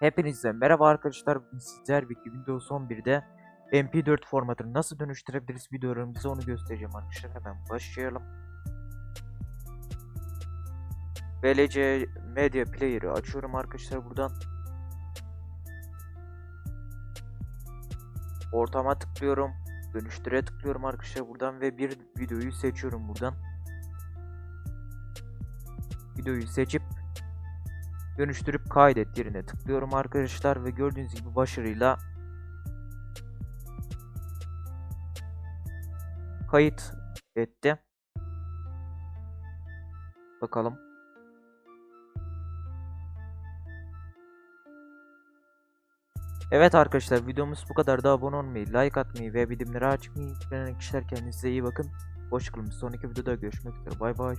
Hepinize merhaba arkadaşlar. Bugün sizler bir Windows 11'de MP4 formatını nasıl dönüştürebiliriz videolarımıza onu göstereceğim arkadaşlar. Hemen başlayalım. VLC Media Player'ı açıyorum arkadaşlar buradan. Ortama tıklıyorum. Dönüştüre tıklıyorum arkadaşlar buradan ve bir videoyu seçiyorum buradan. Videoyu seçip dönüştürüp kaydet yerine tıklıyorum arkadaşlar ve gördüğünüz gibi başarıyla kayıt etti. Bakalım. Evet arkadaşlar videomuz bu kadar da abone olmayı, like atmayı ve bildirimleri açmayı unutmayan kişiler kendinize iyi bakın. Hoşçakalın. Sonraki videoda görüşmek üzere. Bay bay.